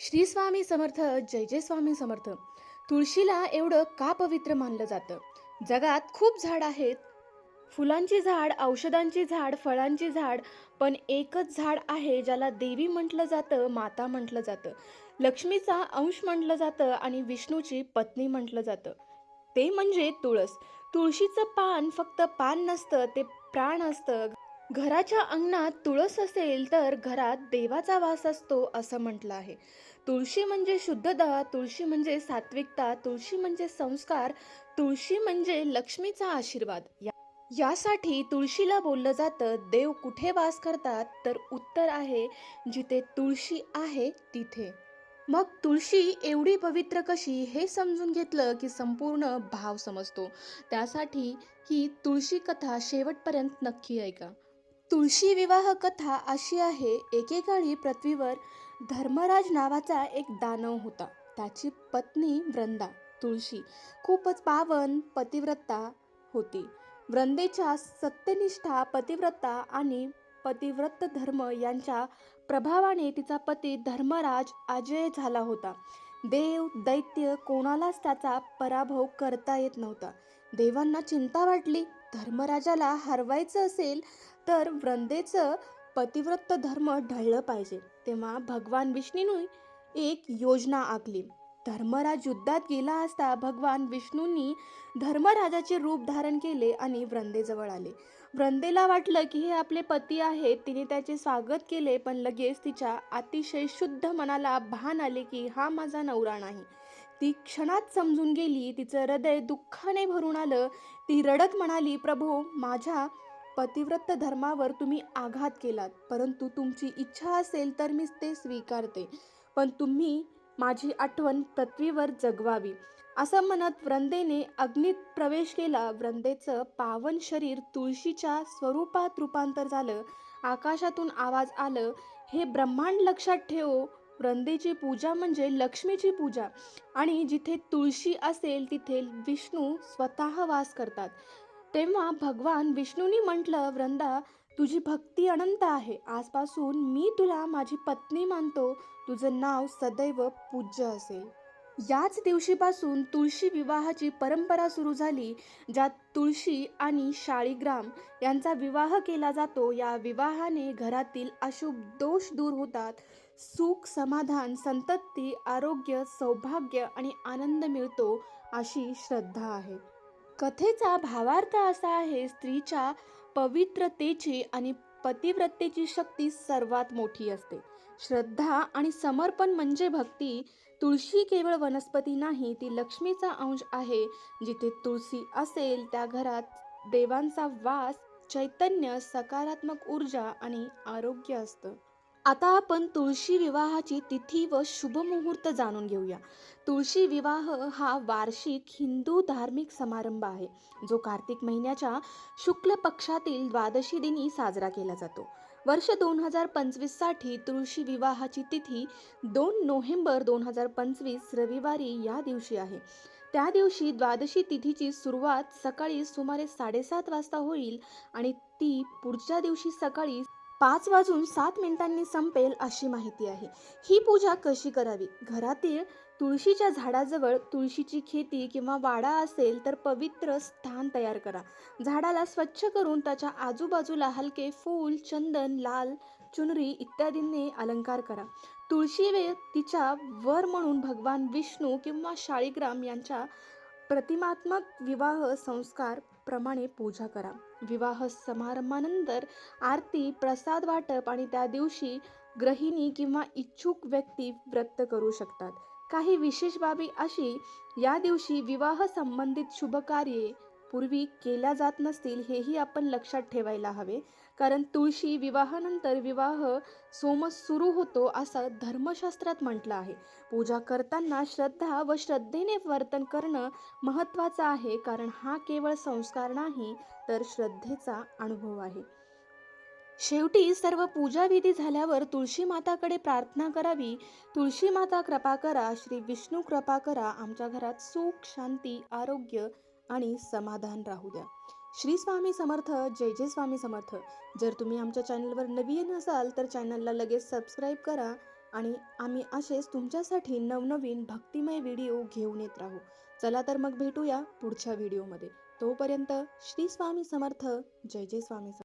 श्री स्वामी समर्थ जय जय स्वामी समर्थ. तुळशीला एवढं का पवित्र मानलं जातं? जगात खूप झाड आहेत. फुलांची झाड औषधांची झाड फळांची झाड पण एकच झाड आहे ज्याला देवी म्हटलं जातं माता म्हटलं जातं. लक्ष्मीचा अंश म्हटलं जातं आणि विष्णूची पत्नी म्हटलं जातं. ते म्हणजे तुळस. तुळशीचं पान फक्त पान नसतं ते प्राण असतं. घराच्या अंगणात तुळस असेल तर घरात देवाचा वास असतो असं म्हटलं आहे. तुळशी म्हणजे शुद्धता तुळशी म्हणजे सात्विकता तुळशी म्हणजे संस्कार तुळशी म्हणजे लक्ष्मीचा आशीर्वाद. या- यासाठी तुळशीला बोललं जातं देव कुठे वास करतात तर उत्तर आहे जिथे तुळशी आहे तिथे. मग तुळशी एवढी पवित्र कशी हे समजून घेतलं की संपूर्ण भाव समजतो. त्यासाठी ही तुळशी कथा शेवटपर्यंत नक्की ऐका. तुळशी विवाह कथा अशी आहे एकेकाळी पृथ्वीवर धर्मराज नावाचा एक दानव होता. त्याची पत्नी वृंदा तुळशी खूपच पावन पतिव्रता होती. वृंदेच्या सत्यनिष्ठा पतिव्रता आणि पतिव्रत धर्म यांच्या प्रभावाने तिचा पती धर्मराज अजय झाला होता. देव दैत्य कोणालाच त्याचा पराभव करता येत नव्हता. देवांना चिंता वाटली. धर्मराजाला हरवायचं असेल तर वृंदेचं पतिव्रत धर्म ढळलं पाहिजे. तेव्हा भगवान विष्णूने एक योजना आखली. धर्मराज युद्धात गेला असता भगवान विष्णूंनी धर्मराजाचे रूप धारण केले आणि वृंदेजवळ आले. वृंदेला वाटलं की हे आपले पती आहेत तिने त्याचे स्वागत केले पण लगेच तिच्या अतिशय शुद्ध मनाला भान आले की हा माझा नवरा नाही. ती क्षणात समजून गेली तिचं हृदय दुःखाने भरून आलं. ती रडत म्हणाली प्रभू माझ्या पतिव्रत धर्मावर तुम्ही आघात केलात परंतु तुमची इच्छा असेल तर मी ते स्वीकारते पण तुम्ही माझी आठवण पृथ्वीवर जगवावी. असं म्हणत वृंदेने अग्नीत प्रवेश केला. वृंदेचं पावन शरीर तुळशीच्या स्वरूपात रूपांतर झालं. आकाशातून आवाज आलं हे ब्रह्मांड लक्षात ठेव वृंदेची पूजा म्हणजे लक्ष्मीची पूजा. आणि जिथे तुळशी असेल तिथे विष्णू स्वतः वास करतात. तेव्हा भगवान विष्णूंनी म्हटलं वृंदा तुझी भक्ती अनंत आहे. आजपासून मी तुला माझी पत्नी मानतो. तुझं नाव सदैव पूज्य असेल. याच दिवशीपासून तुळशी विवाहाची परंपरा सुरू झाली ज्यात तुळशी आणि शाळीग्राम यांचा विवाह केला जातो. या विवाहाने घरातील अशुभ दोष दूर होतात. सुख समाधान संतती आरोग्य सौभाग्य आणि आनंद मिळतो अशी श्रद्धा आहे. कथेचा भावार्थ असा आहे स्त्रीच्या पवित्रतेची आणि पतिव्रतेची शक्ती सर्वात मोठी असते. श्रद्धा आणि समर्पण म्हणजे भक्ती. तुळशी केवळ वनस्पती नाही ती लक्ष्मीचा अंश आहे. जिथे तुळशी असेल त्या घरात देवांचा वास चैतन्य सकारात्मक ऊर्जा आणि आरोग्य असतं. आता आपण तुळशी विवाहाची तिथी व शुभमुहूर्त जाणून घेऊया. तुळशी विवाह हा वार्षिक हिंदू धार्मिक समारंभ आहे जो कार्तिक महिन्याच्या शुक्ल पक्षातील द्वादशी दिनी साजरा केला जातो. वर्ष दोन हजार पंचवीससाठी तुळशी विवाहाची तिथी दोन नोव्हेंबर दोन हजार पंचवीस रविवारी या दिवशी आहे. त्या दिवशी द्वादशी तिथीची सुरुवात सकाळी सुमारे साडेसात वाजता होईल आणि ती पुढच्या दिवशी सकाळी पाच वाजून सात मिनिटांनी संपेल अशी माहिती आहे. ही पूजा कशी करावी? घरातील तुळशीच्या झाडाजवळ तुळशीची खेती किंवा वाडा असेल तर पवित्र स्थान तयार करा. झाडाला स्वच्छ करून त्याच्या आजूबाजूला हलके फूल चंदन लाल चुनरी इत्यादींनी अलंकार करा. तुळशी वेळ तिच्या वर म्हणून भगवान विष्णू किंवा शाळीग्राम यांच्या प्रतिमात्मक विवाह संस्कार प्रमाणे पूजा करा. विवाह समारंभानंतर आरती प्रसाद वाटप आणि त्या दिवशी गृहिणी किंवा इच्छुक व्यक्ती व्यक्त करू शकतात. काही विशेष बाबी अशी या दिवशी विवाह संबंधित शुभकार्ये पूर्वी केल्या जात नसतील हेही आपण लक्षात ठेवायला हवे. कारण तुळशी विवाहानंतर विवाह सोम सुरू होतो असं धर्मशास्त्रात म्हटलं आहे. पूजा करताना श्रद्धा व श्रद्धेने वर्तन करणं महत्त्वाचं आहे कारण हा केवळ संस्कार नाही तर श्रद्धेचा अनुभव आहे. शेवटी सर्व पूजाविधी झाल्यावर तुळशी माताकडे प्रार्थना करावी. तुळशी माता कृपा करा श्री विष्णू कृपा करा आमच्या घरात सुख शांती आरोग्य आणि समाधान राहू द्या. श्री स्वामी समर्थ जय जय स्वामी समर्थ. जर तुम्ही आमच्या चॅनलवर नवीन असाल तर चॅनलला लगेच सबस्क्राईब करा आणि आम्ही असेच तुमच्यासाठी नवनवीन भक्तिमय व्हिडिओ घेऊन येत राहू. चला तर मग भेटूया पुढच्या व्हिडिओमध्ये. तोपर्यंत श्री स्वामी समर्थ जय जय स्वामी समर्थ.